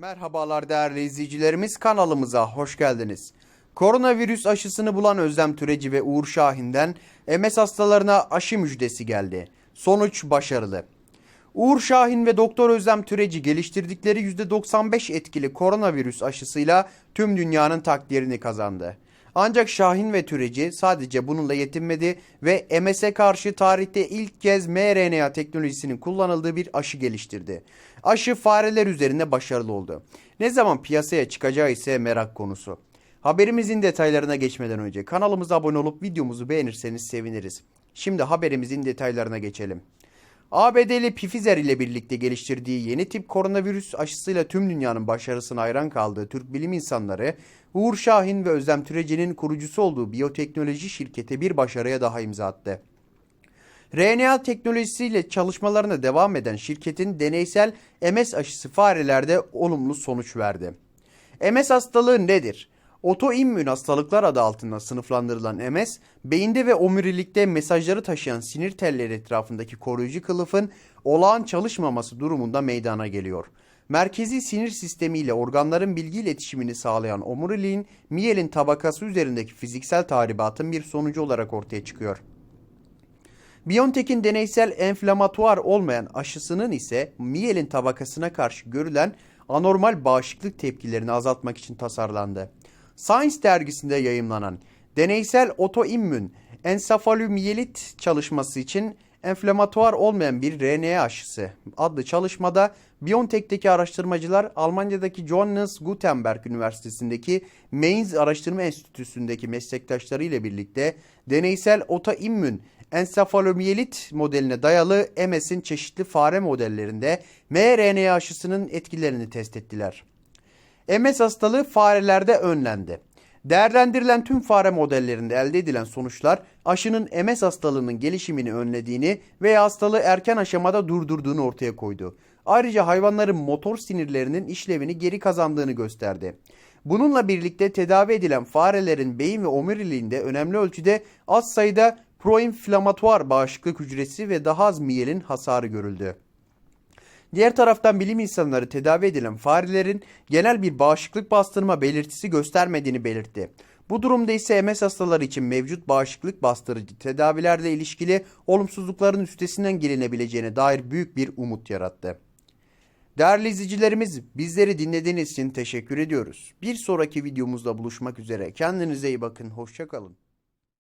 Merhabalar değerli izleyicilerimiz kanalımıza hoş geldiniz. Koronavirüs aşısını bulan Özlem Türeci ve Uğur Şahin'den MS hastalarına aşı müjdesi geldi. Sonuç başarılı. Uğur Şahin ve Doktor Özlem Türeci geliştirdikleri %95 etkili koronavirüs aşısıyla tüm dünyanın takdirini kazandı. Ancak Şahin ve Türeci sadece bununla yetinmedi ve MS'e karşı tarihte ilk kez mRNA teknolojisinin kullanıldığı bir aşı geliştirdi. Aşı fareler üzerinde başarılı oldu. Ne zaman piyasaya çıkacağı ise merak konusu. Haberimizin detaylarına geçmeden önce kanalımıza abone olup videomuzu beğenirseniz seviniriz. Şimdi haberimizin detaylarına geçelim. ABD'li Pfizer ile birlikte geliştirdiği yeni tip koronavirüs aşısıyla tüm dünyanın başarısına hayran kaldığı Türk bilim insanları Uğur Şahin ve Özlem Türeci'nin kurucusu olduğu biyoteknoloji şirketi bir başarıya daha imza attı. RNA teknolojisiyle çalışmalarına devam eden şirketin deneysel MS aşısı farelerde olumlu sonuç verdi. MS hastalığı nedir? Otoimmün hastalıklar adı altında sınıflandırılan MS, beyinde ve omurilikte mesajları taşıyan sinir telleri etrafındaki koruyucu kılıfın olağan çalışmaması durumunda meydana geliyor. Merkezi sinir sistemi ile organların bilgi iletişimini sağlayan omuriliğin miyelin tabakası üzerindeki fiziksel tahribatın bir sonucu olarak ortaya çıkıyor. BioNTech'in deneysel enflamatuar olmayan aşısının ise miyelin tabakasına karşı görülen anormal bağışıklık tepkilerini azaltmak için tasarlandı. Science dergisinde yayımlanan deneysel otoimmün ensefalomiyelit çalışması için enflamatuar olmayan bir RNA aşısı adlı çalışmada BioNTech'teki araştırmacılar Almanya'daki Johannes Gutenberg Üniversitesi'ndeki Mainz Araştırma Enstitüsü'ndeki meslektaşları ile birlikte deneysel otoimmün ensefalomiyelit modeline dayalı MS'in çeşitli fare modellerinde mRNA aşısının etkilerini test ettiler. MS hastalığı farelerde önlendi. Değerlendirilen tüm fare modellerinde elde edilen sonuçlar aşının MS hastalığının gelişimini önlediğini veya hastalığı erken aşamada durdurduğunu ortaya koydu. Ayrıca hayvanların motor sinirlerinin işlevini geri kazandığını gösterdi. Bununla birlikte tedavi edilen farelerin beyin ve omuriliğinde önemli ölçüde az sayıda proinflamatuar bağışıklık hücresi ve daha az miyelin hasarı görüldü. Diğer taraftan bilim insanları tedavi edilen farelerin genel bir bağışıklık bastırma belirtisi göstermediğini belirtti. Bu durumda ise MS hastaları için mevcut bağışıklık bastırıcı tedavilerle ilişkili olumsuzlukların üstesinden gelinebileceğine dair büyük bir umut yarattı. Değerli izleyicilerimiz bizleri dinlediğiniz için teşekkür ediyoruz. Bir sonraki videomuzda buluşmak üzere. Kendinize iyi bakın. Hoşçakalın.